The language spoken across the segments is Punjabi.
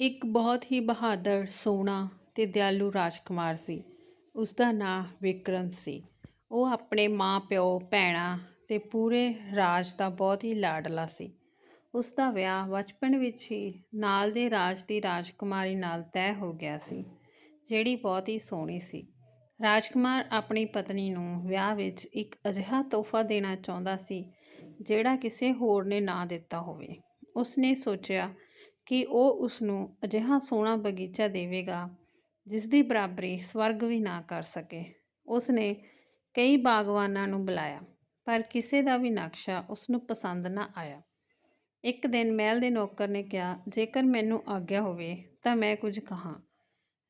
ਇੱਕ ਬਹੁਤ ਹੀ ਬਹਾਦਰ, ਸੋਹਣਾ ਤੇ ਦਿਆਲੂ ਰਾਜਕੁਮਾਰ ਸੀ। ਉਸ ਦਾ ਨਾਂ ਵਿਕਰਮ ਸੀ। ਉਹ ਆਪਣੇ ਮਾਂ-ਪਿਓ ਭੈਣਾਂ ਤੇ ਪੂਰੇ ਰਾਜ ਦਾ ਬਹੁਤ ਹੀ ਲਾਡਲਾ ਸੀ। ਉਸ ਦਾ ਵਿਆਹ ਬਚਪਨ ਵਿੱਚ ਹੀ ਨਾਲ ਦੇ ਰਾਜ ਦੀ ਰਾਜਕੁਮਾਰੀ ਨਾਲ ਤੈਅ ਹੋ ਗਿਆ ਸੀ, ਜਿਹੜੀ ਬਹੁਤ ਹੀ ਸੋਹਣੀ ਸੀ। ਰਾਜਕੁਮਾਰ ਆਪਣੀ ਪਤਨੀ ਨੂੰ ਵਿਆਹ ਵਿੱਚ ਇੱਕ ਅਜਿਹਾ ਤੋਹਫਾ ਦੇਣਾ ਚਾਹੁੰਦਾ ਸੀ, ਜਿਹੜਾ ਕਿਸੇ ਹੋਰ ਨੇ ਨਾ ਦਿੱਤਾ ਹੋਵੇ। ਉਸਨੇ ਸੋਚਿਆ ਕਿ ਉਹ ਉਸ ਨੂੰ ਅਜਿਹਾ ਸੋਹਣਾ ਬਗੀਚਾ ਦੇਵੇਗਾ ਜਿਸ ਦੀ ਬਰਾਬਰੀ ਸਵਰਗ ਵੀ ਨਾ ਕਰ ਸਕੇ। ਉਸ ਨੇ ਕਈ ਬਾਗਵਾਨਾਂ ਨੂੰ ਬੁਲਾਇਆ, ਪਰ ਕਿਸੇ ਦਾ ਵੀ ਨਕਸ਼ਾ ਉਸ ਨੂੰ ਪਸੰਦ ਨਾ ਆਇਆ। ਇੱਕ ਦਿਨ ਮਹਿਲ ਦੇ ਨੌਕਰ ਨੇ ਕਿਹਾ, ਜੇਕਰ ਮੈਨੂੰ ਆਗਿਆ ਹੋਵੇ, ਤਾਂ ਮੈਂ ਕੁਝ ਕਹਾਂ।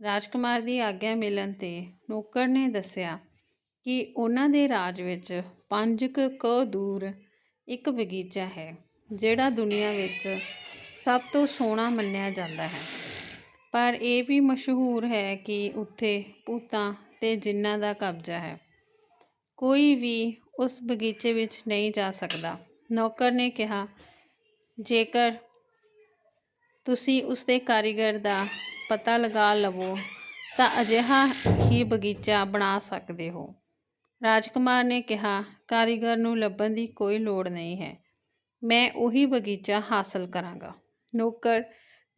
ਰਾਜਕੁਮਾਰ ਦੀ ਆਗਿਆ ਮਿਲਣ ਤੇ ਨੌਕਰ ਨੇ ਦੱਸਿਆ ਕਿ ਉਹਨਾਂ ਦੇ ਰਾਜ ਵਿੱਚ ਪੰਜ ਕੁ ਕੋਹ ਦੂਰ ਇੱਕ ਬਗੀਚਾ ਹੈ, ਜਿਹੜਾ ਦੁਨੀਆ ਵਿੱਚ ਸਭ ਤੋਂ ਸੋਹਣਾ ਮੰਨਿਆ ਜਾਂਦਾ ਹੈ। ਪਰ ਇਹ ਵੀ ਮਸ਼ਹੂਰ ਹੈ ਕਿ ਉੱਥੇ ਭੂਤਾਂ ਅਤੇ ਜਿੰਨਾਂ ਦਾ ਕਬਜ਼ਾ ਹੈ, ਕੋਈ ਵੀ ਉਸ ਬਗੀਚੇ ਵਿੱਚ ਨਹੀਂ ਜਾ ਸਕਦਾ। ਨੌਕਰ ਨੇ ਕਿਹਾ, ਜੇਕਰ ਤੁਸੀਂ ਉਸ ਦੇ ਕਾਰੀਗਰ ਦਾ ਪਤਾ ਲਗਾ ਲਵੋ, ਤਾਂ ਅਜਿਹਾ ਹੀ ਬਗੀਚਾ ਬਣਾ ਸਕਦੇ ਹੋ। ਰਾਜਕੁਮਾਰ ਨੇ ਕਿਹਾ, ਕਾਰੀਗਰ ਨੂੰ ਲੱਭਣ ਦੀ ਕੋਈ ਲੋੜ ਨਹੀਂ ਹੈ। ਮੈਂ ਉਹੀ ਬਗੀਚਾ ਹਾਸਲ ਕਰਾਂਗਾ। ਨੌਕਰ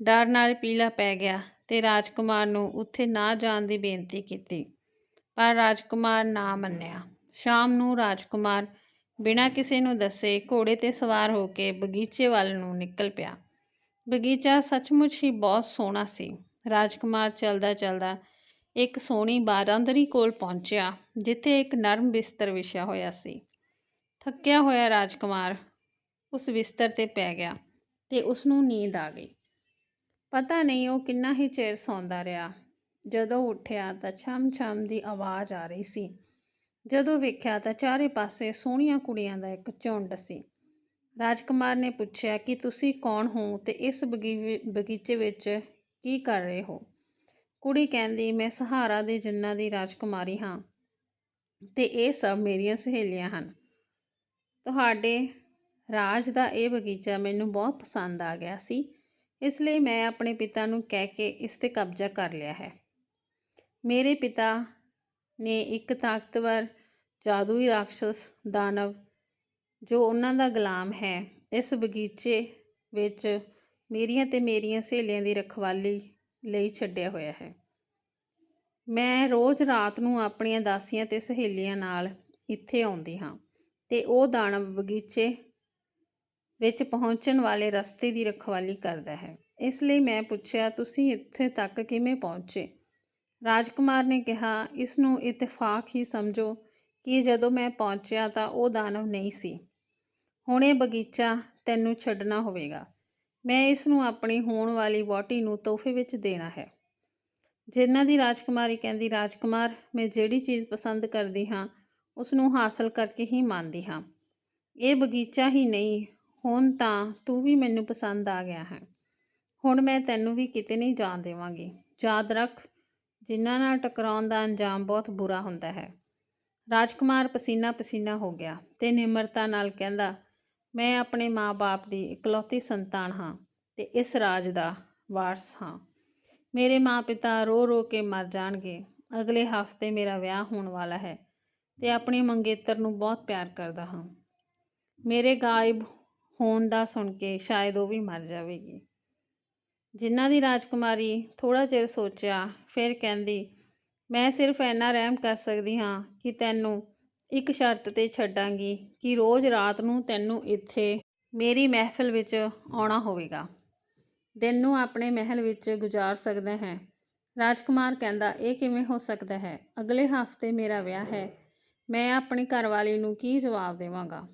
ਡਰ ਨਾਲ ਪੀਲਾ ਪੈ ਗਿਆ ਤੇ ਰਾਜਕੁਮਾਰ ਨੂੰ ਉੱਥੇ ਨਾ ਜਾਣ ਦੀ ਬੇਨਤੀ ਕੀਤੀ। ਪਰ ਰਾਜਕੁਮਾਰ ਨਾ ਮੰਨਿਆ। ਸ਼ਾਮ ਨੂੰ ਰਾਜਕੁਮਾਰ ਬਿਨਾਂ ਕਿਸੇ ਨੂੰ ਦੱਸੇ ਘੋੜੇ ਤੇ ਸਵਾਰ ਹੋ ਕੇ ਬਗੀਚੇ ਵੱਲ ਨੂੰ ਨਿਕਲ ਪਿਆ। ਬਗੀਚਾ ਸੱਚਮੁੱਚ ਹੀ ਬਹੁਤ ਸੋਹਣਾ ਸੀ। ਰਾਜਕੁਮਾਰ ਚਲਦਾ ਚਲਦਾ ਇੱਕ ਸੋਹਣੀ ਬਾਰਾਂਦਰੀ ਕੋਲ ਪਹੁੰਚਿਆ, ਜਿੱਥੇ ਇੱਕ ਨਰਮ ਬਿਸਤਰ ਵਿਛਿਆ ਹੋਇਆ ਸੀ। ਥੱਕਿਆ ਹੋਇਆ ਰਾਜਕੁਮਾਰ ਉਸ ਬਿਸਤਰ ਤੇ ਪੈ ਗਿਆ। ਤੇ ਉਸ ਨੂੰ ਨੀਂਦ ਆ ਗਈ। ਪਤਾ ਨਹੀਂ ਉਹ ਕਿੰਨਾ ਹੀ ਚਿਰ ਸੌਂਦਾ ਰਿਹਾ। ਜਦੋਂ ਉੱਠਿਆ ਤਾਂ ਛਮ-ਛਮ ਦੀ ਆਵਾਜ਼ ਆ ਰਹੀ ਸੀ। ਜਦੋਂ ਵੇਖਿਆ ਤਾਂ ਚਾਰੇ ਪਾਸੇ ਸੋਹਣੀਆਂ ਕੁੜੀਆਂ ਦਾ ਇੱਕ ਝੁੰਡ ਸੀ। ਰਾਜਕੁਮਾਰ ਨੇ ਪੁੱਛਿਆ ਕਿ ਤੁਸੀਂ ਕੌਣ ਹੋ ਤੇ ਇਸ ਬਗੀਚੇ ਵਿੱਚ ਕੀ ਕਰ ਰਹੇ ਹੋ? ਕੁੜੀ ਕਹਿੰਦੀ, ਮੈਂ ਸਹਾਰਾ ਦੇ ਜੰਨਾਂ ਦੀ ਰਾਜਕੁਮਾਰੀ ਹਾਂ ਤੇ ਇਹ ਸਭ ਮੇਰੀਆਂ ਸਹੇਲੀਆਂ ਹਨ। ਤੁਹਾਡੇ ਰਾਜ ਦਾ ਇਹ ਬਗੀਚਾ ਮੈਨੂੰ ਬਹੁਤ ਪਸੰਦ ਆ ਗਿਆ ਸੀ, ਇਸ ਲਈ ਮੈਂ ਆਪਣੇ ਪਿਤਾ ਨੂੰ ਕਹਿ ਕੇ ਇਸ ਤੇ ਕਬਜ਼ਾ ਕਰ ਲਿਆ ਹੈ। ਮੇਰੇ ਪਿਤਾ ਨੇ ਇੱਕ ਤਾਕਤਵਰ, ਜਾਦੂਈ ਰਾਖਸ਼ ਦਾਨਵ, ਜੋ ਉਹਨਾਂ ਦਾ ਗੁਲਾਮ ਹੈ, ਇਸ ਬਗੀਚੇ ਵਿੱਚ ਮੇਰੀਆਂ ਤੇ ਮੇਰੀਆਂ ਸਹੇਲੀਆਂ ਦੀ ਰਖਵਾਲੀ ਲਈ ਛੱਡਿਆ ਹੋਇਆ ਹੈ। ਮੈਂ ਰੋਜ਼ ਰਾਤ ਨੂੰ ਆਪਣੀਆਂ ਦਾਸੀਆਂ ਤੇ ਸਹੇਲੀਆਂ ਨਾਲ ਇੱਥੇ ਆਉਂਦੀ ਹਾਂ ਤੇ ਉਹ ਦਾਨਵ ਬਗੀਚੇ ਵਿੱਚ ਪਹੁੰਚਣ ਵਾਲੇ ਰਸਤੇ ਦੀ ਰਖਵਾਲੀ ਕਰਦਾ ਹੈ। ਇਸ ਲਈ ਮੈਂ ਪੁੱਛਿਆ, ਤੁਸੀਂ ਇੱਥੇ ਤੱਕ ਕਿਵੇਂ ਪਹੁੰਚੇ? ਰਾਜਕੁਮਾਰ ਨੇ ਕਿਹਾ, ਇਸ ਨੂੰ ਇਤਫਾਕ ਹੀ ਸਮਝੋ ਕਿ ਜਦੋਂ ਮੈਂ ਪਹੁੰਚਿਆ ਤਾਂ ਉਹ ਦਾਨਵ ਨਹੀਂ ਸੀ। ਹੁਣ ਇਹ ਬਗੀਚਾ ਤੈਨੂੰ ਛੱਡਣਾ ਹੋਵੇਗਾ। ਮੈਂ ਇਸ ਨੂੰ ਆਪਣੀ ਹੋਣ ਵਾਲੀ ਵਹੁਟੀ ਨੂੰ ਤੋਹਫੇ ਵਿੱਚ ਦੇਣਾ ਹੈ। ਜਿਨ੍ਹਾਂ ਦੀ ਰਾਜਕੁਮਾਰੀ ਕਹਿੰਦੀ, ਰਾਜਕੁਮਾਰ, ਮੈਂ ਜਿਹੜੀ ਚੀਜ਼ ਪਸੰਦ ਕਰਦੀ ਹਾਂ, ਉਸ ਨੂੰ ਹਾਸਲ ਕਰਕੇ ਹੀ ਮੰਨਦੀ ਹਾਂ। ਇਹ ਬਗੀਚਾ ਹੀ ਨਹੀਂ ਹੁਣ ਤਾਂ ਤੂੰ ਵੀ ਮੈਨੂੰ ਪਸੰਦ ਆ ਗਿਆ ਹੈ। ਹੁਣ ਮੈਂ ਤੈਨੂੰ ਵੀ ਕਿਤੇ ਨਹੀਂ ਜਾਣ ਦੇਵਾਂਗੀ। ਯਾਦ ਰੱਖ, ਜਿਨ੍ਹਾਂ ਨਾਲ ਟਕਰਾਉਣ ਦਾ ਅੰਜਾਮ ਬਹੁਤ ਬੁਰਾ ਹੁੰਦਾ ਹੈ। ਰਾਜਕੁਮਾਰ ਪਸੀਨਾ ਪਸੀਨਾ ਹੋ ਗਿਆ ਤੇ ਨਿਮਰਤਾ ਨਾਲ ਕਹਿੰਦਾ, ਮੈਂ ਆਪਣੇ ਮਾਪੇ ਦੀ ਇਕਲੌਤੀ ਸੰਤਾਨ ਹਾਂ ਤੇ ਇਸ ਰਾਜ ਦਾ ਵਾਰਸ ਹਾਂ। ਮੇਰੇ ਮਾਪਿਤਾ ਰੋ ਰੋ ਕੇ ਮਰ ਜਾਣਗੇ। ਅਗਲੇ ਹਫ਼ਤੇ ਮੇਰਾ ਵਿਆਹ ਹੋਣ ਵਾਲਾ ਹੈ ਤੇ ਆਪਣੀ ਮੰਗੇਤਰ ਨੂੰ ਬਹੁਤ ਪਿਆਰ ਕਰਦਾ ਹਾਂ। ਮੇਰੇ ਗਾਇਬ ਹੋਣ ਦਾ ਸੁਣ ਕੇ ਸ਼ਾਇਦ ਉਹ ਵੀ ਮਰ ਜਾਵੇਗੀ। ਜਿਨ੍ਹਾਂ ਦੀ ਰਾਜਕੁਮਾਰੀ ਥੋੜਾ ਚਿਰ ਸੋਚਿਆ, ਫਿਰ ਕਹਿੰਦੀ, ਮੈਂ ਸਿਰਫ ਇੰਨਾ ਰਹਿਮ ਕਰ ਸਕਦੀ ਹਾਂ ਕਿ ਤੈਨੂੰ ਇੱਕ ਸ਼ਰਤ ਤੇ ਛੱਡਾਂਗੀ ਕਿ ਰੋਜ਼ ਰਾਤ ਨੂੰ ਤੈਨੂੰ ਇੱਥੇ ਮੇਰੀ ਮਹਿਫਲ ਵਿੱਚ ਆਉਣਾ ਹੋਵੇਗਾ। ਦਿਨ ਨੂੰ ਆਪਣੇ ਮਹਿਲ ਵਿੱਚ ਗੁਜ਼ਾਰ ਸਕਦਾ ਹੈ। ਰਾਜਕੁਮਾਰ ਕਹਿੰਦਾ, ਇਹ ਕਿਵੇਂ ਹੋ ਸਕਦਾ ਹੈ? ਅਗਲੇ ਹਫ਼ਤੇ ਮੇਰਾ ਵਿਆਹ ਹੈ। ਮੈਂ ਆਪਣੀ ਘਰਵਾਲੀ ਨੂੰ ਕੀ ਜਵਾਬ ਦੇਵਾਂਗਾ?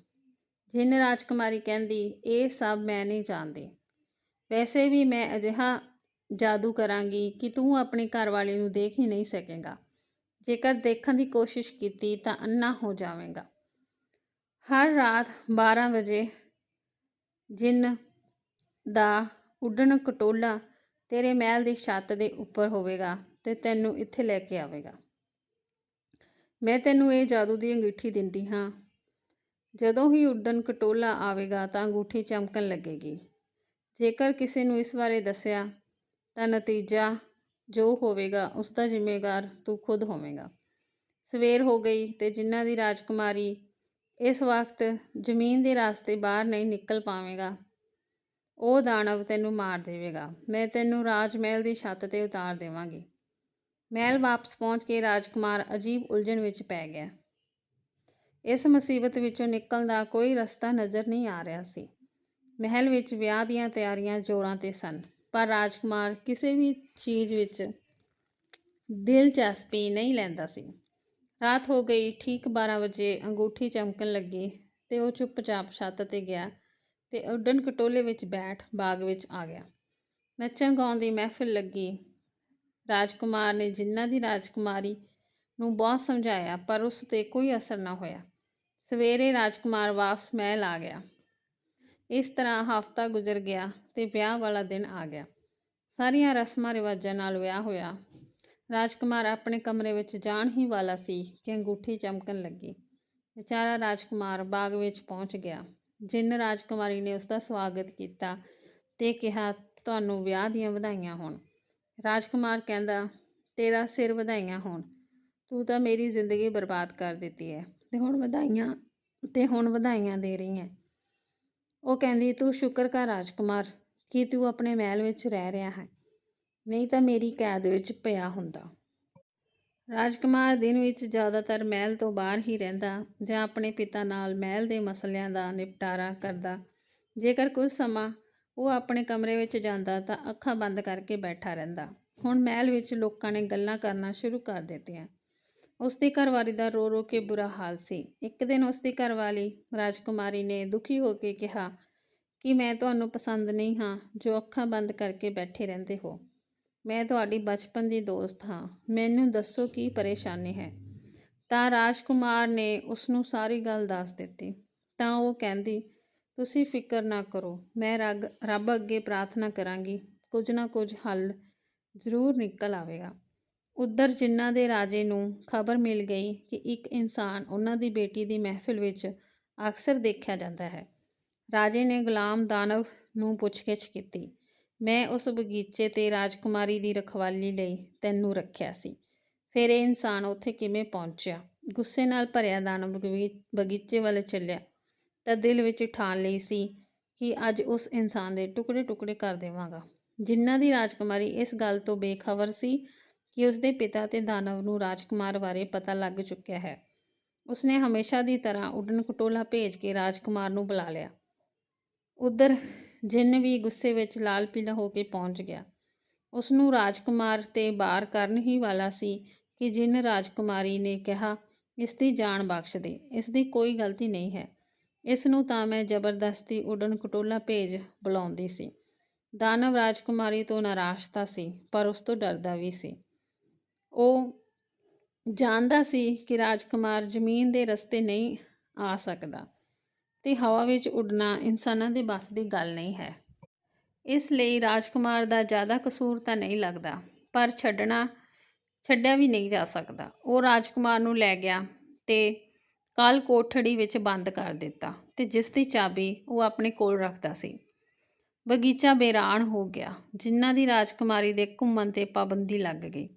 ਜਿੰਨ ਰਾਜਕੁਮਾਰੀ ਕਹਿੰਦੀ, ਇਹ ਸਭ ਮੈਂ ਨਹੀਂ ਜਾਣਦੀ। ਵੈਸੇ ਵੀ ਮੈਂ ਅਜਿਹਾ ਜਾਦੂ ਕਰਾਂਗੀ ਕਿ ਤੂੰ ਆਪਣੀ ਘਰਵਾਲੀ ਨੂੰ ਦੇਖ ਹੀ ਨਹੀਂ ਸਕੇਗਾ। ਜੇਕਰ ਦੇਖਣ ਦੀ ਕੋਸ਼ਿਸ਼ ਕੀਤੀ ਤਾਂ ਅੰਨਾ ਹੋ ਜਾਵੇਗਾ। ਹਰ ਰਾਤ 12 ਵਜੇ ਜਿੰਨ ਦਾ ਉੱਡਣ ਕਟੋਲਾ ਤੇਰੇ ਮਹਿਲ ਦੀ ਛੱਤ ਦੇ ਉੱਪਰ ਹੋਵੇਗਾ ਤੇ ਤੈਨੂੰ ਇੱਥੇ ਲੈ ਕੇ ਆਵੇਗਾ। ਮੈਂ ਤੈਨੂੰ ਇਹ ਜਾਦੂ ਦੀ ਅੰਗੂਠੀ ਦਿੰਦੀ ਹਾਂ। ਜਦੋਂ ਹੀ ਉੱਡਣ ਕਟੋਲਾ ਆਵੇਗਾ ਤਾਂ ਅੰਗੂਠੀ ਚਮਕਣ ਲੱਗੇਗੀ। ਜੇਕਰ ਕਿਸੇ ਨੂੰ ਇਸ ਬਾਰੇ ਦੱਸਿਆ ਤਾਂ ਨਤੀਜਾ ਜੋ ਹੋਵੇਗਾ, ਉਸ ਦਾ ਜ਼ਿੰਮੇਵਾਰ ਤੂੰ ਖੁਦ ਹੋਵੇਂਗਾ। ਸਵੇਰ ਹੋ ਗਈ ਤੇ ਜਿਨ੍ਹਾਂ ਦੀ ਰਾਜਕੁਮਾਰੀ ਇਸ ਵਕਤ ਜ਼ਮੀਨ ਦੇ ਰਾਸਤੇ ਬਾਹਰ ਨਹੀਂ ਨਿਕਲ ਪਾਵੇਗਾ, ਉਹ ਦਾਨਵ ਤੈਨੂੰ ਮਾਰ ਦੇਵੇਗਾ। ਮੈਂ ਤੈਨੂੰ ਰਾਜ ਮਹਿਲ ਦੀ ਛੱਤ ਤੇ ਉਤਾਰ ਦੇਵਾਂਗੀ। ਮਹਿਲ ਵਾਪਸ ਪਹੁੰਚ ਕੇ ਰਾਜਕੁਮਾਰ ਅਜੀਬ ਉਲਝਣ ਵਿੱਚ ਪੈ ਗਿਆ। ਇਸ ਮੁਸੀਬਤ ਵਿੱਚੋਂ ਨਿਕਲਣ ਦਾ ਕੋਈ ਰਸਤਾ ਨਜ਼ਰ ਨਹੀਂ ਆ ਰਿਹਾ ਸੀ। ਮਹਿਲ ਵਿੱਚ ਵਿਆਹ ਦੀਆਂ ਤਿਆਰੀਆਂ ਜ਼ੋਰਾਂ ਤੇ ਸਨ, ਪਰ ਰਾਜਕੁਮਾਰ ਕਿਸੇ ਵੀ ਚੀਜ਼ ਵਿੱਚ ਦਿਲਚਸਪੀ ਨਹੀਂ ਲੈਂਦਾ ਸੀ। ਰਾਤ ਹੋ ਗਈ, ਠੀਕ 12 ਵਜੇ ਅੰਗੂਠੀ ਚਮਕਣ ਲੱਗੀ ਤੇ ਉਹ ਚੁੱਪਚਾਪ ਛੱਤ ਤੇ ਗਿਆ ਤੇ ਉੱਡਣ ਕਟੋਲੇ ਵਿੱਚ ਬੈਠ ਬਾਗ ਵਿੱਚ ਆ ਗਿਆ। ਨੱਚਣ ਗਾਉਣ ਦੀ ਮਹਿਫਿਲ ਲੱਗੀ। ਰਾਜਕੁਮਾਰ ਨੇ ਜਿਨ੍ਹਾਂ ਦੀ ਰਾਜਕੁਮਾਰੀ ਨੂੰ ਬਹੁਤ ਸਮਝਾਇਆ, ਪਰ ਉਸ ਤੇ ਕੋਈ ਅਸਰ ਨਾ ਹੋਇਆ। ਸਵੇਰੇ ਰਾਜਕੁਮਾਰ ਵਾਪਸ ਮਹਿਲ ਆ ਗਿਆ। ਇਸ ਤਰ੍ਹਾਂ ਹਫ਼ਤਾ ਗੁਜ਼ਰ ਗਿਆ ਤੇ ਵਿਆਹ ਵਾਲਾ ਦਿਨ ਆ ਗਿਆ। ਸਾਰੀਆਂ ਰਸਮਾਂ ਰਿਵਾਜਾਂ ਨਾਲ ਵਿਆਹ ਹੋਇਆ। ਰਾਜਕੁਮਾਰ ਆਪਣੇ ਕਮਰੇ ਵਿੱਚ ਜਾਣ ਹੀ ਵਾਲਾ ਸੀ ਕਿ ਅੰਗੂਠੀ ਚਮਕਣ ਲੱਗੀ। ਵਿਚਾਰਾ ਰਾਜਕੁਮਾਰ ਬਾਗ ਵਿੱਚ ਪਹੁੰਚ ਗਿਆ। ਜਿੰਨ ਰਾਜਕੁਮਾਰੀ ਨੇ ਉਸ ਦਾ ਸਵਾਗਤ ਕੀਤਾ ਤੇ ਕਿਹਾ, ਤੁਹਾਨੂੰ ਵਿਆਹ ਦੀਆਂ ਵਧਾਈਆਂ ਹੋਣ। ਰਾਜਕੁਮਾਰ ਕਹਿੰਦਾ, ਤੇਰਾ ਸਿਰ ਵਧਾਈਆਂ ਹੋਣ। ਤੂੰ ਤਾਂ ਮੇਰੀ ਜ਼ਿੰਦਗੀ ਬਰਬਾਦ ਕਰ ਦਿੱਤੀ ਹੈ ਤੇ ਹੁਣ ਵਧਾਈਆਂ ਤੇ ਹੁਣ ਵਧਾਈਆਂ ਦੇ ਰਹੀ ਹੈ। ਉਹ ਕਹਿੰਦੀ, ਤੂੰ ਸ਼ੁਕਰ ਕਰ ਰਾਜਕੁਮਾਰ ਕਿ ਤੂੰ ਆਪਣੇ ਮਹਿਲ ਵਿੱਚ ਰਹਿ ਰਿਹਾ ਹੈ। ਨਹੀਂ ਤਾਂ ਮੇਰੀ ਕੈਦ ਵਿੱਚ ਪਿਆ ਹੁੰਦਾ। ਰਾਜਕੁਮਾਰ ਦਿਨ ਵਿੱਚ ਜ਼ਿਆਦਾਤਰ ਮਹਿਲ ਤੋਂ ਬਾਹਰ ਹੀ ਰਹਿੰਦਾ ਜਾਂ ਆਪਣੇ ਪਿਤਾ ਨਾਲ ਮਹਿਲ ਦੇ ਮਸਲਿਆਂ ਦਾ ਨਿਪਟਾਰਾ ਕਰਦਾ। ਜੇਕਰ ਕੁਝ ਸਮਾਂ ਉਹ ਆਪਣੇ ਕਮਰੇ ਵਿੱਚ ਜਾਂਦਾ ਤਾਂ ਅੱਖਾਂ ਬੰਦ ਕਰਕੇ ਬੈਠਾ ਰਹਿੰਦਾ। ਹੁਣ ਮਹਿਲ ਵਿੱਚ ਲੋਕਾਂ ਨੇ ਗੱਲਾਂ ਕਰਨਾ ਸ਼ੁਰੂ ਕਰ ਦਿੱਤੀਆਂ। ਉਸ ਦੀ ਘਰਵਾਲੀ ਦਾ ਰੋ ਰੋ ਕੇ ਬੁਰਾ ਹਾਲ ਸੀ। ਇੱਕ ਦਿਨ ਉਸ ਦੀ ਘਰਵਾਲੀ ਰਾਜਕੁਮਾਰੀ ਨੇ ਦੁਖੀ ਹੋ ਕੇ ਕਿਹਾ ਕਿ ਮੈਂ ਤੁਹਾਨੂੰ ਪਸੰਦ ਨਹੀਂ ਹਾਂ, ਜੋ ਅੱਖਾਂ ਬੰਦ ਕਰਕੇ ਬੈਠੇ ਰਹਿੰਦੇ ਹੋ। ਮੈਂ ਤੁਹਾਡੀ ਬਚਪਨ ਦੀ ਦੋਸਤ ਹਾਂ। ਮੈਨੂੰ ਦੱਸੋ ਕੀ ਪਰੇਸ਼ਾਨੀ ਹੈ। ਤਾਂ ਰਾਜਕੁਮਾਰ ਨੇ ਉਸ ਨੂੰ ਸਾਰੀ ਗੱਲ ਦੱਸ ਦਿੱਤੀ। ਤਾਂ ਉਹ ਕਹਿੰਦੀ, ਤੁਸੀਂ ਫਿਕਰ ਨਾ ਕਰੋ। ਮੈਂ ਰੱਗ, ਰੱਬ ਅੱਗੇ ਪ੍ਰਾਰਥਨਾ ਕਰਾਂਗੀ। ਕੁਝ ਨਾ ਕੁਝ ਹੱਲ ਜ਼ਰੂਰ ਨਿਕਲ ਆਵੇਗਾ। ਉੱਧਰ ਜਿਨ੍ਹਾਂ ਦੇ ਰਾਜੇ ਨੂੰ ਖਬਰ ਮਿਲ ਗਈ ਕਿ ਇੱਕ ਇਨਸਾਨ ਉਹਨਾਂ ਦੀ ਬੇਟੀ ਦੀ ਮਹਿਫਿਲ ਵਿੱਚ ਅਕਸਰ ਦੇਖਿਆ ਜਾਂਦਾ ਹੈ। ਰਾਜੇ ਨੇ ਗੁਲਾਮ ਦਾਨਵ ਨੂੰ ਪੁੱਛਗਿੱਛ ਕੀਤੀ, ਮੈਂ ਉਸ ਬਗੀਚੇ ਤੇ ਰਾਜਕੁਮਾਰੀ ਦੀ ਰਖਵਾਲੀ ਲਈ ਤੈਨੂੰ ਰੱਖਿਆ ਸੀ। ਫਿਰ ਇਹ ਇਨਸਾਨ ਉੱਥੇ ਕਿਵੇਂ ਪਹੁੰਚਿਆ? ਗੁੱਸੇ ਨਾਲ ਭਰਿਆ ਦਾਨਵ ਬਗੀ- ਬਗੀਚੇ ਵੱਲ ਚੱਲਿਆ ਤਾਂ ਦਿਲ ਵਿੱਚ ਠਾਣ ਲਈ ਸੀ ਕਿ ਅੱਜ ਉਸ ਇਨਸਾਨ ਦੇ ਟੁਕੜੇ ਟੁਕੜੇ ਕਰ ਦੇਵਾਂਗਾ। ਜਿਨ੍ਹਾਂ ਦੀ ਰਾਜਕੁਮਾਰੀ ਇਸ ਗੱਲ ਤੋਂ ਬੇਖਬਰ ਸੀ ਕਿ ਉਸਦੇ ਪਿਤਾ ਤੇ ਦਾਨਵ ਨੂੰ ਰਾਜਕੁਮਾਰ ਬਾਰੇ ਪਤਾ ਲੱਗ ਚੁੱਕਿਆ ਹੈ। ਉਸਨੇ ਹਮੇਸ਼ਾ ਦੀ ਤਰ੍ਹਾਂ ਉੱਡਣ ਕਟੋਲਾ ਭੇਜ ਕੇ ਰਾਜਕੁਮਾਰ ਨੂੰ ਬੁਲਾ ਲਿਆ। ਉਧਰ ਜਿੰਨ ਵੀ ਗੁੱਸੇ ਵਿੱਚ ਲਾਲ ਪੀਲਾ ਹੋ ਕੇ ਪਹੁੰਚ ਗਿਆ। ਉਸ ਨੂੰ ਰਾਜਕੁਮਾਰ ਤੇ ਬਾਰ ਕਰਨ ਹੀ ਵਾਲਾ ਸੀ ਕਿ ਜਿੰਨ ਰਾਜਕੁਮਾਰੀ ਨੇ ਕਿਹਾ ਇਸ ਦੀ ਜਾਨ ਬਖਸ਼ ਦੇ ਇਸ ਦੀ ਕੋਈ ਗਲਤੀ ਨਹੀਂ ਹੈ। ਇਸ ਨੂੰ ਤਾਂ ਮੈਂ ਜ਼ਬਰਦਸਤੀ ਉੱਡਣ ਕਟੋਲਾ ਭੇਜ ਬੁਲਾਉਂਦੀ ਸੀ। ਦਾਨਵ ਰਾਜਕੁਮਾਰੀ ਤੋਂ ਨਾਰਾਜ਼ ਤਾਂ ਸੀ, ਪਰ ਉਸ ਤੋਂ ਡਰਦਾ ਵੀ ਸੀ। ਉਹ ਜਾਣਦਾ ਸੀ ਕਿ ਰਾਜਕੁਮਾਰ ਜ਼ਮੀਨ ਦੇ ਰਸਤੇ ਨਹੀਂ ਆ ਸਕਦਾ ਤੇ ਹਵਾ ਵਿੱਚ ਉੱਡਣਾ ਇਨਸਾਨਾਂ ਦੇ ਬਸ ਦੀ ਗੱਲ ਨਹੀਂ ਹੈ। ਇਸ ਲਈ ਰਾਜਕੁਮਾਰ ਦਾ ਜ਼ਿਆਦਾ ਕਸੂਰ ਤਾਂ ਨਹੀਂ ਲੱਗਦਾ, ਪਰ ਛੱਡਣਾ, ਛੱਡਿਆ ਵੀ ਨਹੀਂ ਜਾ ਸਕਦਾ। ਉਹ ਰਾਜਕੁਮਾਰ ਨੂੰ ਲੈ ਗਿਆ ਤੇ ਕੱਲ ਕੋਠੜੀ ਵਿੱਚ ਬੰਦ ਕਰ ਦਿੱਤਾ ਤੇ ਜਿਸ ਦੀ ਚਾਬੀ ਉਹ ਆਪਣੇ ਕੋਲ ਰੱਖਦਾ ਸੀ। ਬਗੀਚਾ ਬੇਰਾਨ ਹੋ ਗਿਆ, ਜਿਨ੍ਹਾਂ ਦੀ ਰਾਜਕੁਮਾਰੀ ਦੇ ਘੁੰਮਣ ਤੇ ਪਾਬੰਦੀ ਲੱਗ ਗਈ।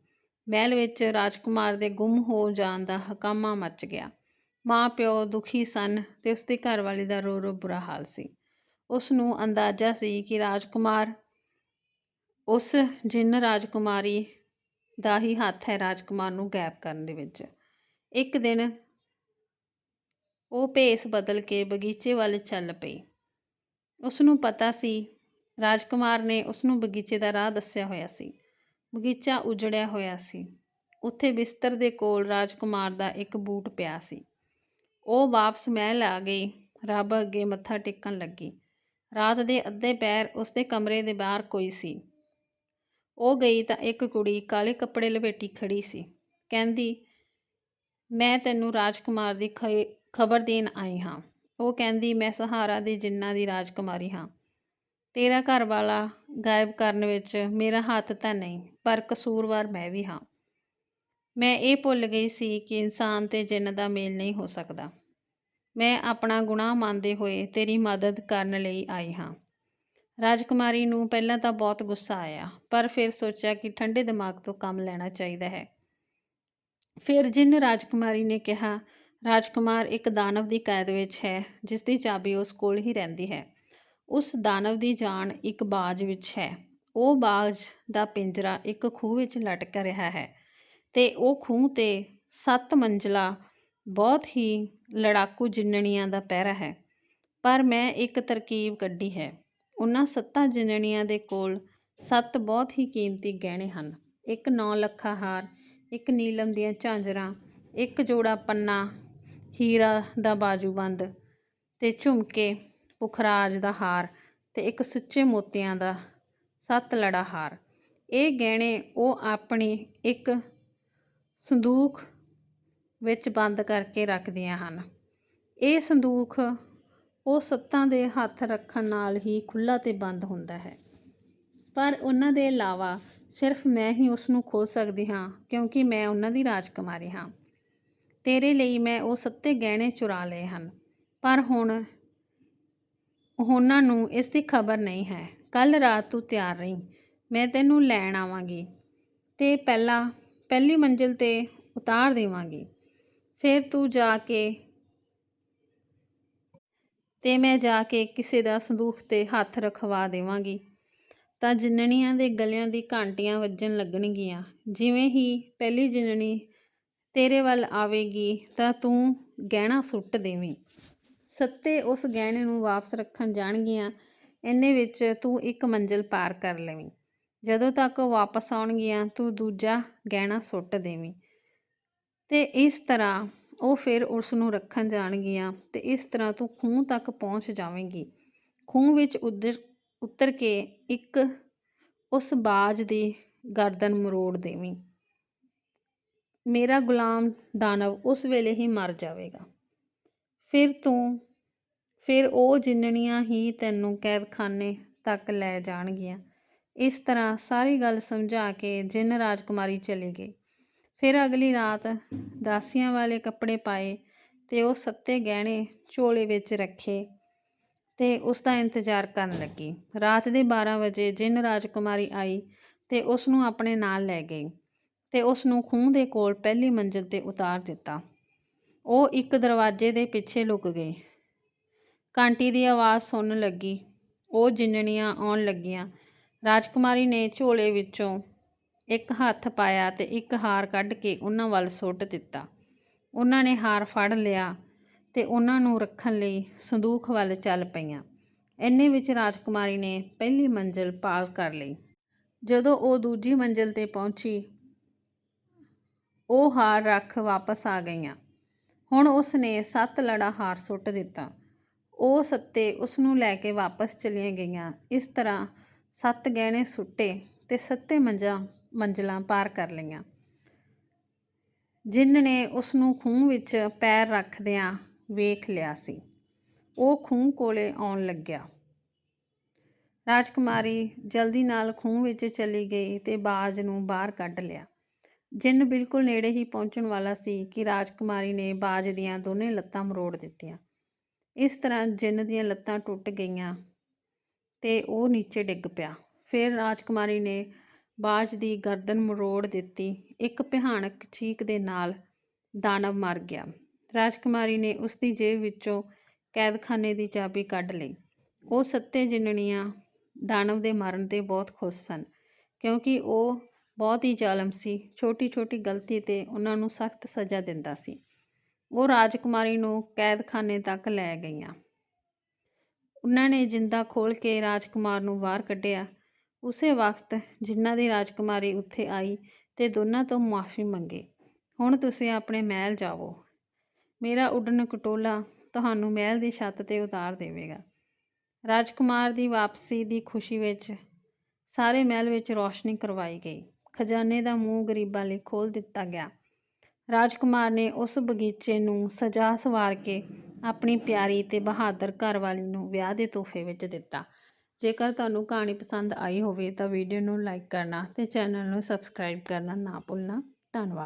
ਮਹਿਲ ਵਿੱਚ ਰਾਜਕੁਮਾਰ ਦੇ ਗੁੰਮ ਹੋ ਜਾਣ ਦਾ ਹਕਾਮਾ ਮਚ ਗਿਆ। ਮਾਂ ਪਿਓ ਦੁਖੀ ਸਨ ਤੇ ਉਸ ਘਰਵਾਲੀ ਦਾ ਰੋ ਰੋ ਬੁਰਾ ਹਾਲ ਸੀ। ਉਸ ਨੂੰ ਅੰਦਾਜ਼ਾ ਸੀ ਕਿ ਰਾਜਕੁਮਾਰ ਉਸ ਜਿੰਨ ਰਾਜਕੁਮਾਰੀ ਦਾ ਹੀ ਹੱਥ ਹੈ ਰਾਜਕੁਮਾਰ ਨੂੰ ਗਾਇਬ ਕਰਨ ਦੇ ਵਿੱਚ। ਇੱਕ ਦਿਨ ਉਹ ਭੇਸ ਬਦਲ ਕੇ ਬਗੀਚੇ ਵੱਲ ਚੱਲ ਪਈ। ਉਸ ਨੂੰ ਪਤਾ ਸੀ, ਰਾਜਕੁਮਾਰ ਨੇ ਉਸ ਨੂੰ ਬਗੀਚੇ ਦਾ ਰਾਹ ਦੱਸਿਆ ਹੋਇਆ ਸੀ। ਬਗੀਚਾ ਉਜੜਿਆ ਹੋਇਆ ਸੀ। ਉੱਥੇ ਬਿਸਤਰ ਦੇ ਕੋਲ ਰਾਜਕੁਮਾਰ ਦਾ ਇੱਕ ਬੂਟ ਪਿਆ ਸੀ। ਉਹ ਵਾਪਸ ਮਹਿਲ ਆ ਗਈ। ਰੱਬ ਅੱਗੇ ਮੱਥਾ ਟੇਕਣ ਲੱਗੀ। ਰਾਤ ਦੇ ਅੱਧੇ ਪੈਰ ਉਸਦੇ ਕਮਰੇ ਦੇ ਬਾਹਰ ਕੋਈ ਸੀ। ਉਹ ਗਈ ਤਾਂ ਇੱਕ ਕੁੜੀ ਕਾਲੇ ਕੱਪੜੇ ਲਪੇਟੀ ਖੜੀ ਸੀ। ਕਹਿੰਦੀ, ਮੈਂ ਤੈਨੂੰ ਰਾਜਕੁਮਾਰ ਦੀ ਖਬਰ ਦੇਣ ਆਈ ਹਾਂ। ਉਹ ਕਹਿੰਦੀ, ਮੈਂ ਸਹਾਰਾ ਦੇ ਜਿੰਨਾ ਦੀ ਰਾਜਕੁਮਾਰੀ ਹਾਂ। ਤੇਰਾ ਘਰ ਵਾਲਾ ਗਾਇਬ ਕਰਨ ਵਿੱਚ ਮੇਰਾ ਹੱਥ ਤਾਂ ਨਹੀਂ, ਪਰ ਕਸੂਰਵਾਰ ਮੈਂ ਵੀ ਹਾਂ। ਮੈਂ ਇਹ ਭੁੱਲ ਗਈ ਸੀ ਕਿ ਇਨਸਾਨ ਤੇ ਜਿੰਨ ਦਾ ਮੇਲ ਨਹੀਂ ਹੋ ਸਕਦਾ। ਮੈਂ ਆਪਣਾ ਗੁਨਾਹ ਮੰਨਦੇ ਹੋਏ ਤੇਰੀ ਮਦਦ ਕਰਨ ਲਈ ਆਈ ਹਾਂ। ਰਾਜਕੁਮਾਰੀ ਨੂੰ ਪਹਿਲਾਂ ਤਾਂ ਬਹੁਤ ਗੁੱਸਾ ਆਇਆ, ਪਰ ਫਿਰ ਸੋਚਿਆ ਕਿ ਠੰਡੇ ਦਿਮਾਗ ਤੋਂ ਕੰਮ ਲੈਣਾ ਚਾਹੀਦਾ ਹੈ। ਫਿਰ ਜਿੰਨ ਰਾਜਕੁਮਾਰੀ ਨੇ ਕਿਹਾ, ਰਾਜਕੁਮਾਰ ਇੱਕ ਦਾਨਵ ਦੀ ਕੈਦ ਵਿੱਚ ਹੈ ਜਿਸ ਦੀ ਚਾਬੀ ਉਸ ਕੋਲ ਹੀ ਰਹਿੰਦੀ ਹੈ। ਉਸ ਦਾਨਵ ਦੀ ਜਾਨ ਇੱਕ ਬਾਜ ਵਿੱਚ ਹੈ। ਉਹ ਬਾਜ ਦਾ ਪਿੰਜਰਾ ਇੱਕ ਖੂਹ ਵਿੱਚ ਲਟਕ ਰਿਹਾ ਹੈ ਤੇ ਉਹ ਖੂਹ ਤੇ ਸੱਤ ਮੰਜ਼ਲਾ ਬਹੁਤ ਹੀ ਲੜਾਕੂ ਜਿੰਨਣੀਆਂ ਦਾ ਪਹਿਰਾ ਹੈ। ਪਰ ਮੈਂ ਇੱਕ ਤਰਕੀਬ ਕੱਢੀ ਹੈ। ਉਹਨਾਂ ਸੱਤਾਂ ਜਿੰਨਣੀਆਂ ਦੇ ਕੋਲ ਸੱਤ ਬਹੁਤ ਹੀ ਕੀਮਤੀ ਗਹਿਣੇ ਹਨ। ਇੱਕ ਨੌ ਲੱਖਾ ਹਾਰ, ਇੱਕ ਨੀਲਮ ਦੀਆਂ ਝਾਂਜਰਾਂ, ਇੱਕ ਜੋੜਾ ਪੰਨਾ, ਹੀਰਾ ਦਾ ਬਾਜੂਬੰਦ ਤੇ ਝੁਮਕੇ ਪੁਖਰਾਜ ਦਾ ਹਾਰ ਤੇ ਇੱਕ ਸੁੱਚੇ ਮੋਤੀਆਂ ਦਾ ਸੱਤ ਲੜਾ ਹਾਰ। ਇਹ ਗਹਿਣੇ ਉਹ ਆਪਣੀ ਇੱਕ ਸੰਦੂਕ ਵਿੱਚ ਬੰਦ ਕਰਕੇ ਰੱਖਦੀਆਂ ਹਨ। ਇਹ ਸੰਦੂਕ ਉਹ ਸੱਤਾਂ ਦੇ ਹੱਥ ਰੱਖਣ ਨਾਲ ਹੀ ਖੁੱਲਾ ਤੇ ਬੰਦ ਹੁੰਦਾ ਹੈ। ਪਰ ਉਹਨਾਂ ਦੇ ਇਲਾਵਾ ਸਿਰਫ ਮੈਂ ਹੀ ਉਸ ਨੂੰ ਖੋਲ ਸਕਦੀ ਹਾਂ, ਕਿਉਂਕਿ ਮੈਂ ਉਹਨਾਂ ਦੀ ਰਾਜਕੁਮਾਰੀ ਹਾਂ। ਤੇਰੇ ਲਈ ਮੈਂ ਉਹ ਸੱਤੇ ਗਹਿਣੇ ਚੁਰਾ ਲਏ ਹਨ, ਪਰ ਹੁਣ ਉਹਨਾਂ ਨੂੰ ਇਸ ਦੀ ਖਬਰ ਨਹੀਂ ਹੈ। ਕੱਲ ਰਾਤ ਤੂੰ ਤਿਆਰ ਰਹੀਂ, ਮੈਂ ਤੈਨੂੰ ਲੈਣ ਆਵਾਂਗੀ ਤੇ ਪਹਿਲਾਂ, ਪਹਿਲੀ ਮੰਜ਼ਿਲ ਤੇ ਉਤਾਰ ਦੇਵਾਂਗੀ। ਫਿਰ ਤੂੰ ਜਾ ਕੇ ਤੇ ਮੈਂ ਜਾ ਕੇ ਕਿਸੇ ਦਾ ਸੰਦੂਖ ਤੇ ਹੱਥ ਰਖਵਾ ਦੇਵਾਂਗੀ। ਤਾਂ ਜਿੰਨਣੀਆਂ ਦੇ ਗਲਿਆਂ ਦੀ ਘੰਟੀਆਂ ਵੱਜਣ ਲੱਗਣਗੀਆਂ। ਜਿਵੇਂ ਹੀ ਪਹਿਲੀ ਜਿੰਨਣੀ ਤੇਰੇ ਵੱਲ ਆਵੇਗੀ ਤਾਂ ਤੂੰ ਗਹਿਣਾ ਸੁੱਟ ਦੇਵੀਂ। ਸੱਤੇ ਉਸ ਗਹਿਣੇ ਨੂੰ ਵਾਪਸ ਰੱਖਣ ਜਾਣਗੀਆਂ ਇੰਨੇ ਵਿੱਚ ਤੂੰ ਇੱਕ ਮੰਜ਼ਿਲ ਪਾਰ ਕਰ ਲਵੀਂ। ਜਦੋਂ ਤੱਕ ਉਹ ਵਾਪਸ ਆਉਣਗੀਆਂ, ਤੂੰ ਦੂਜਾ ਗਹਿਣਾ ਸੁੱਟ ਦੇਵੀਂ। ਤੇ ਇਸ ਤਰ੍ਹਾਂ ਉਹ ਫਿਰ ਉਸ ਨੂੰ ਰੱਖਣ ਜਾਣਗੀਆਂ ਤੇ ਇਸ ਤਰ੍ਹਾਂ ਤੂੰ ਖੂਹ ਤੱਕ ਪਹੁੰਚ ਜਾਵੇਂਗੀ। ਖੂਹ ਵਿੱਚ ਉਦਰ ਉਤਰ ਕੇ ਇੱਕ ਉਸ ਬਾਜ ਦੀ ਗਰਦਨ ਮਰੋੜ ਦੇਵੀਂ। ਮੇਰਾ ਗੁਲਾਮ ਦਾਨਵ ਉਸ ਵੇਲੇ ਹੀ ਮਰ ਜਾਵੇਗਾ। ਫਿਰ ਤੂੰ ਫਿਰ ਉਹ ਜਿੰਨਣੀਆਂ ਹੀ ਤੈਨੂੰ ਕੈਦਖਾਨੇ ਤੱਕ ਲੈ ਜਾਣਗੀਆਂ। ਇਸ ਤਰ੍ਹਾਂ ਸਾਰੀ ਗੱਲ ਸਮਝਾ ਕੇ ਜਿੰਨ ਰਾਜਕੁਮਾਰੀ ਚਲੀ ਗਈ। ਫਿਰ ਅਗਲੀ ਰਾਤ ਦਾਸੀਆਂ ਵਾਲੇ ਕੱਪੜੇ ਪਾਏ ਤੇ ਉਹ ਸੱਤੇ ਗਹਿਣੇ ਝੋਲੇ ਵਿੱਚ ਰੱਖੇ ਤੇ ਉਸ ਦਾ ਇੰਤਜ਼ਾਰ ਕਰਨ ਲੱਗੀ। ਰਾਤ ਦੇ 12 ਵਜੇ ਜਿੰਨ ਰਾਜਕੁਮਾਰੀ ਆਈ ਤੇ ਉਸ ਨੂੰ ਆਪਣੇ ਨਾਲ ਲੈ ਗਈ ਤੇ ਉਸ ਨੂੰ ਖੂਹ ਦੇ ਕੋਲ ਪਹਿਲੀ ਮੰਜ਼ਿਲ ਤੇ ਉਤਾਰ ਦਿੱਤਾ। ਉਹ ਇੱਕ ਦਰਵਾਜ਼ੇ ਦੇ ਪਿੱਛੇ ਲੁਕ ਗਈ। ਕਾਂਟੀ ਦੀ ਆਵਾਜ਼ ਸੁਣਨ ਲੱਗੀ। ਉਹ ਜਿੰਨਣੀਆਂ ਆਉਣ ਲੱਗੀਆਂ। ਰਾਜਕੁਮਾਰੀ ਨੇ ਝੋਲੇ ਵਿੱਚੋਂ ਇੱਕ ਹੱਥ ਪਾਇਆ ਤੇ ਇੱਕ ਹਾਰ ਕੱਢ ਕੇ ਉਹਨਾਂ ਵੱਲ ਸੁੱਟ ਦਿੱਤਾ। ਉਹਨਾਂ ਨੇ ਹਾਰ ਫੜ ਲਿਆ ਤੇ ਉਹਨਾਂ ਨੂੰ ਰੱਖਣ ਲਈ ਸੰਦੂਖ ਵੱਲ ਚੱਲ ਪਈਆਂ। ਇੰਨੇ ਵਿੱਚ ਰਾਜਕੁਮਾਰੀ ਨੇ ਪਹਿਲੀ ਮੰਜ਼ਿਲ ਪਾਰ ਕਰ ਲਈ। ਜਦੋਂ ਉਹ ਦੂਜੀ ਮੰਜ਼ਿਲ ਤੇ ਪਹੁੰਚੀ, ਉਹ ਹਾਰ ਰੱਖ ਵਾਪਸ ਆ ਗਈਆਂ। ਹੁਣ ਉਸ ਨੇ ਸੱਤ ਲੜਾ ਹਾਰ ਸੁੱਟ ਦਿੱਤਾ। ਉਹ ਸੱਤੇ ਉਸ ਨੂੰ ਲੈ ਕੇ ਵਾਪਸ ਚਲੀਆਂ ਗਈਆਂ। ਇਸ ਤਰ੍ਹਾਂ ਸੱਤ ਗਹਿਣੇ ਸੁੱਟੇ ਤੇ ਸੱਤੇ ਮੰਜ਼ਾਂ, ਮੰਜ਼ਲਾਂ ਪਾਰ ਕਰ ਲਈਆਂ। ਜਿੰਨ ਨੇ ਉਸ ਨੂੰ ਖੂਹ ਵਿੱਚ ਪੈਰ ਰੱਖਦਿਆਂ ਵੇਖ ਲਿਆ ਸੀ। ਉਹ ਖੂਹ ਕੋਲੇ ਆਉਣ ਲੱਗਿਆ। ਰਾਜਕੁਮਾਰੀ ਜਲਦੀ ਨਾਲ ਖੂਹ ਵਿੱਚ ਚਲੀ ਗਈ ਤੇ ਬਾਜ ਨੂੰ ਬਾਹਰ ਕੱਢ ਲਿਆ। ਜਿੰਨ ਬਿਲਕੁਲ ਨੇੜੇ ਹੀ ਪਹੁੰਚਣ ਵਾਲਾ ਸੀ ਕਿ ਰਾਜਕੁਮਾਰੀ ਨੇ ਬਾਜ ਦੀਆਂ ਦੋਨੇ ਲੱਤਾਂ ਮਰੋੜ ਦਿੱਤੀਆਂ। ਇਸ ਤਰ੍ਹਾਂ ਜਿੰਨ ਦੀਆਂ ਲੱਤਾਂ ਟੁੱਟ ਗਈਆਂ ਤੇ ਉਹ ਨੀਚੇ ਡਿੱਗ ਪਿਆ। ਫਿਰ ਰਾਜਕੁਮਾਰੀ ਨੇ ਬਾਜ ਦੀ ਗਰਦਨ ਮਰੋੜ ਦਿੱਤੀ। ਇੱਕ ਭਿਆਨਕ ਚੀਕ ਦੇ ਨਾਲ ਦਾਨਵ ਮਰ ਗਿਆ। ਰਾਜਕੁਮਾਰੀ ਨੇ ਉਸ ਦੀ ਜੇਬ ਵਿੱਚੋਂ ਕੈਦਖਾਨੇ ਦੀ ਚਾਬੀ ਕੱਢ ਲਈ। ਉਹ ਸੱਤੇ ਜਿੰਨਣੀਆਂ ਦਾਨਵ ਦੇ ਮਰਨ ਤੇ ਬਹੁਤ ਖੁਸ਼ ਸਨ, ਕਿਉਂਕਿ ਉਹ ਬਹੁਤ ਹੀ ਜ਼ਾਲਮ ਸੀ। ਛੋਟੀ ਛੋਟੀ ਗਲਤੀ ਤੇ ਉਹਨਾਂ ਨੂੰ ਸਖਤ ਸਜ਼ਾ ਦਿੰਦਾ ਸੀ। ਉਹ ਰਾਜਕੁਮਾਰੀ ਨੂੰ ਕੈਦਖਾਨੇ ਤੱਕ ਲੈ ਗਈਆਂ। ਉਹਨਾਂ ਨੇ ਜਿੰਦਾ ਖੋਲ ਕੇ ਰਾਜਕੁਮਾਰ ਨੂੰ ਬਾਹਰ ਕੱਢਿਆ। ਉਸੇ ਵਕਤ ਜਿਨ੍ਹਾਂ ਦੀ ਰਾਜਕੁਮਾਰੀ ਉੱਥੇ ਆਈ ਤੇ ਦੋਨਾਂ ਤੋਂ ਮਾਫੀ ਮੰਗੀ। ਹੁਣ ਤੁਸੀਂ ਆਪਣੇ ਮਹਿਲ ਜਾਵੋ। ਮੇਰਾ ਉੱਡਣ ਕਟੋਲਾ ਤੁਹਾਨੂੰ ਮਹਿਲ ਦੀ ਛੱਤ ਤੇ ਉਤਾਰ ਦੇਵੇਗਾ ਰਾਜਕੁਮਾਰ ਦੀ ਵਾਪਸੀ ਦੀ ਖੁਸ਼ੀ ਵਿੱਚ ਸਾਰੇ ਮਹਿਲ ਵਿੱਚ ਰੌਸ਼ਨੀ ਕਰਵਾਈ ਗਈ। ਖਜ਼ਾਨੇ ਦਾ ਮੂੰਹ ਗਰੀਬਾਂ ਲਈ ਖੋਲ ਦਿੱਤਾ ਗਿਆ। ਰਾਜਕੁਮਾਰ ਨੇ ਉਸ ਬਗੀਚੇ ਨੂੰ ਸਜਾ ਸਵਾਰ ਕੇ ਆਪਣੀ ਪਿਆਰੀ ਅਤੇ ਬਹਾਦਰ ਘਰਵਾਲੀ ਨੂੰ ਵਿਆਹ ਦੇ ਤੋਹਫੇ ਵਿੱਚ ਦਿੱਤਾ। ਜੇਕਰ ਤੁਹਾਨੂੰ ਕਹਾਣੀ ਪਸੰਦ ਆਈ ਹੋਵੇ ਤਾਂ ਵੀਡੀਓ ਨੂੰ ਲਾਈਕ ਕਰਨਾ ਅਤੇ ਚੈਨਲ ਨੂੰ ਸਬਸਕ੍ਰਾਈਬ ਕਰਨਾ ਨਾ ਭੁੱਲਣਾ। ਧੰਨਵਾਦ।